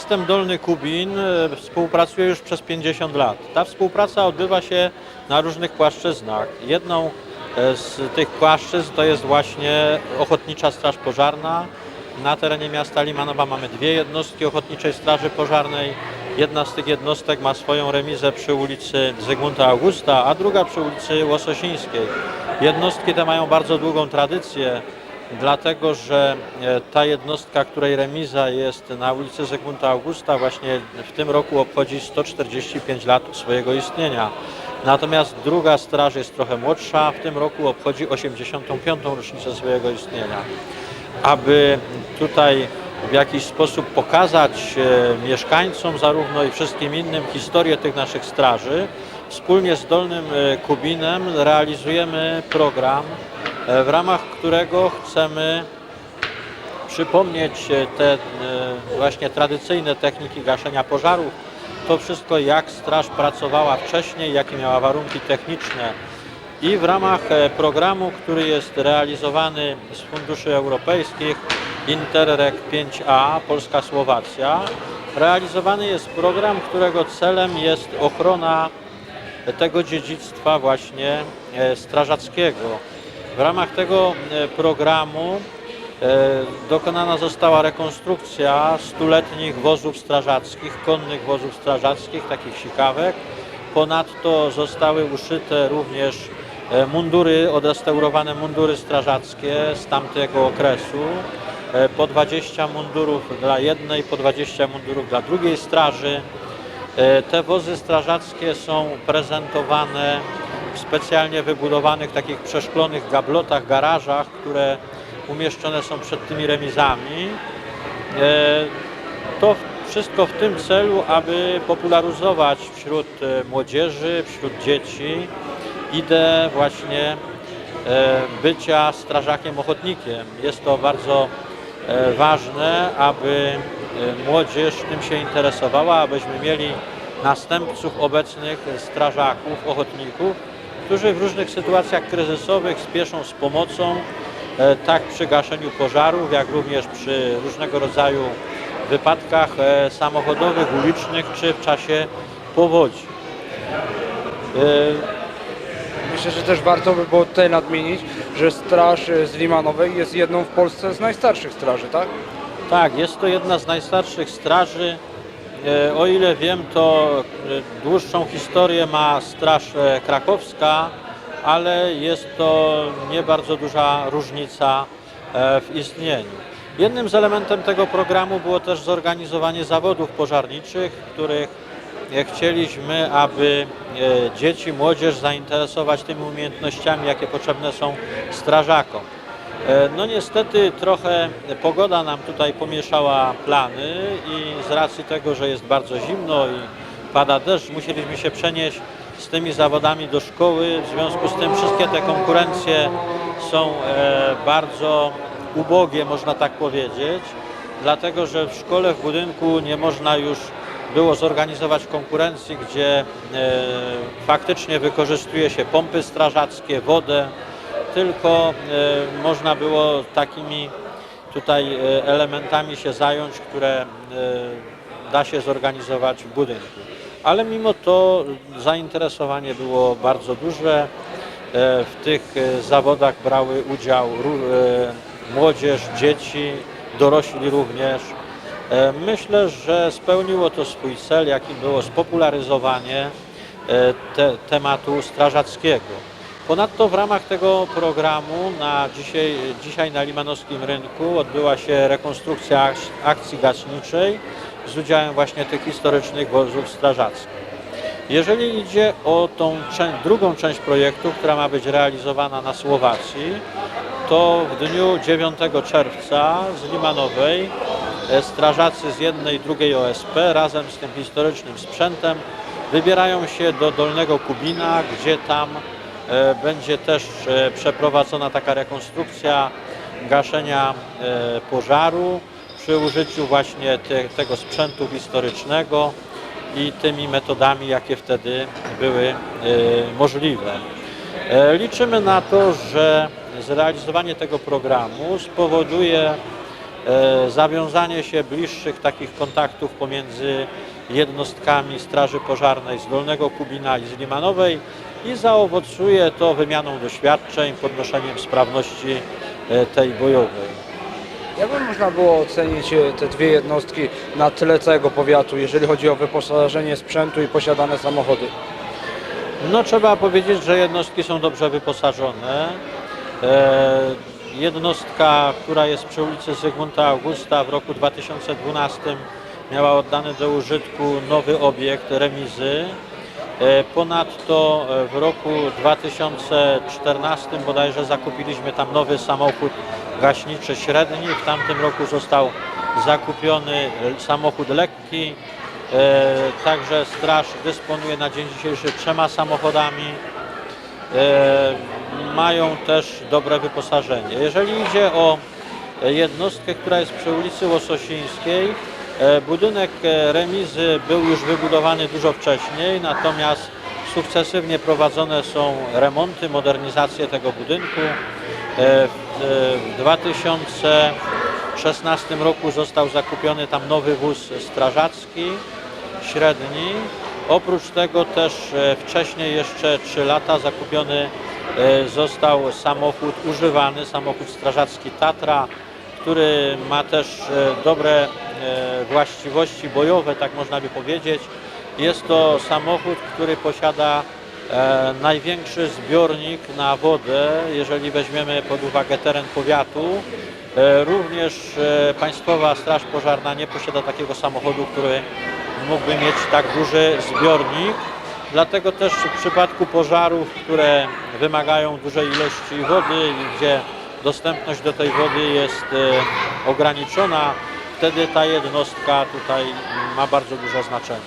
Miastem Dolny Kubin e, współpracuję już przez 50 lat. Ta współpraca odbywa się na różnych płaszczyznach. Jedną e, z tych płaszczyzn to jest właśnie Ochotnicza Straż Pożarna. Na terenie miasta Limanowa mamy dwie jednostki Ochotniczej Straży Pożarnej. Jedna z tych jednostek ma swoją remizę przy ulicy Zygmunta Augusta, a druga przy ulicy Łososińskiej. Jednostki te mają bardzo długą tradycję, dlatego że e, ta jednostka, której remiza jest na ulicy Zygmunta Augusta, właśnie w tym roku obchodzi 145 lat swojego istnienia. Natomiast druga straż jest trochę młodsza, w tym roku obchodzi 85. rocznicę swojego istnienia aby tutaj w jakiś sposób pokazać e, mieszkańcom zarówno i wszystkim innym historię tych naszych straży. Wspólnie z Dolnym e, Kubinem realizujemy program, w ramach którego chcemy przypomnieć e, te e, właśnie tradycyjne techniki gaszenia pożarów. To wszystko, jak straż pracowała wcześniej, jakie miała warunki techniczne, i w ramach e, programu, który jest realizowany z funduszy europejskich Interreg 5A Polska-Słowacja, realizowany jest program, którego celem jest ochrona tego dziedzictwa właśnie e, strażackiego. W ramach tego e, programu e, dokonana została rekonstrukcja stuletnich wozów strażackich, konnych wozów strażackich, takich sikawek. Ponadto zostały uszyte również e, mundury, odrestaurowane mundury strażackie z tamtego okresu. Po 20 mundurów dla jednej, po 20 mundurów dla drugiej straży. Te wozy strażackie są prezentowane w specjalnie wybudowanych takich przeszklonych gablotach, garażach, które umieszczone są przed tymi remizami. E, To wszystko w tym celu, aby popularyzować wśród e, młodzieży, wśród dzieci ideę właśnie e, bycia strażakiem ochotnikiem. Jest to bardzo ważne, aby młodzież tym się interesowała, abyśmy mieli następców obecnych strażaków, ochotników, którzy w różnych sytuacjach kryzysowych spieszą z pomocą, e, tak przy gaszeniu pożarów, jak również przy różnego rodzaju wypadkach e, samochodowych, ulicznych czy w czasie powodzi. E, Myślę, że też warto by było tutaj nadmienić, że Straż z Limanowej jest jedną w Polsce z najstarszych straży, tak? Tak, jest to jedna z najstarszych straży. E, O ile wiem, to e, dłuższą historię ma Straż e, Krakowska, ale jest to nie bardzo duża różnica w istnieniu. Jednym z elementem tego programu było też zorganizowanie zawodów pożarniczych, w których chcieliśmy, aby dzieci, młodzież zainteresować tymi umiejętnościami, jakie potrzebne są strażakom. E, No niestety trochę pogoda nam tutaj pomieszała plany i z racji tego, że jest bardzo zimno i pada deszcz, musieliśmy się przenieść z tymi zawodami do szkoły. W związku z tym wszystkie te konkurencje są e, bardzo ubogie, można tak powiedzieć, dlatego że w szkole, w budynku nie można już było zorganizować konkurencji, gdzie e, faktycznie wykorzystuje się pompy strażackie, wodę, tylko e, można było takimi tutaj e, elementami się zająć, które e, da się zorganizować w budynku. Ale mimo to zainteresowanie było bardzo duże. W tych zawodach brały udział młodzież, dzieci, dorośli również. Myślę, że spełniło to swój cel, jakim było spopularyzowanie te, tematu strażackiego. Ponadto w ramach tego programu na dzisiaj, dzisiaj na Limanowskim Rynku odbyła się rekonstrukcja ak- akcji gaśniczej z udziałem właśnie tych historycznych wozów strażackich. Jeżeli idzie o tą drugą część projektu, która ma być realizowana na Słowacji, to w dniu 9 czerwca z Limanowej e, strażacy z jednej i drugiej OSP razem z tym historycznym sprzętem wybierają się do Dolnego Kubina, gdzie tam będzie też e, przeprowadzona taka rekonstrukcja gaszenia e, pożaru przy użyciu właśnie te, tego sprzętu historycznego i tymi metodami, jakie wtedy były e, możliwe. E, Liczymy na to, że zrealizowanie tego programu spowoduje e, zawiązanie się bliższych takich kontaktów pomiędzy jednostkami Straży Pożarnej z Dolnego Kubina i z Limanowej i zaowocuje to wymianą doświadczeń, podnoszeniem sprawności e, tej bojowej. Jakby można było ocenić e, te dwie jednostki na tyle całego powiatu, jeżeli chodzi o wyposażenie sprzętu i posiadane samochody? No trzeba powiedzieć, że jednostki są dobrze wyposażone. E, jednostka, która jest przy ulicy Zygmunta Augusta w roku 2012 miała oddany do użytku nowy obiekt remizy. E, Ponadto e, w roku 2014 bodajże zakupiliśmy tam nowy samochód gaśniczy średni. W tamtym roku został zakupiony samochód lekki. E, Także straż dysponuje na dzień dzisiejszy trzema samochodami. E, Mają też dobre wyposażenie. Jeżeli idzie o jednostkę, która jest przy ulicy Łososińskiej, e, budynek e, remizy był już wybudowany dużo wcześniej, natomiast sukcesywnie prowadzone są remonty, modernizacje tego budynku. E, W e, w 2016 roku został zakupiony tam nowy wóz strażacki, średni. Oprócz tego też e, wcześniej, jeszcze 3 lata, zakupiony e, został samochód używany, samochód strażacki Tatra, który ma też e, dobre e, właściwości bojowe, tak można by powiedzieć. Jest to samochód, który posiada e, największy zbiornik na wodę, jeżeli weźmiemy pod uwagę teren powiatu. Również Państwowa Straż Pożarna nie posiada takiego samochodu, który mógłby mieć tak duży zbiornik. Dlatego też w przypadku pożarów, które wymagają dużej ilości wody gdzie dostępność do tej wody jest e, ograniczona, wtedy ta jednostka tutaj ma bardzo duże znaczenie.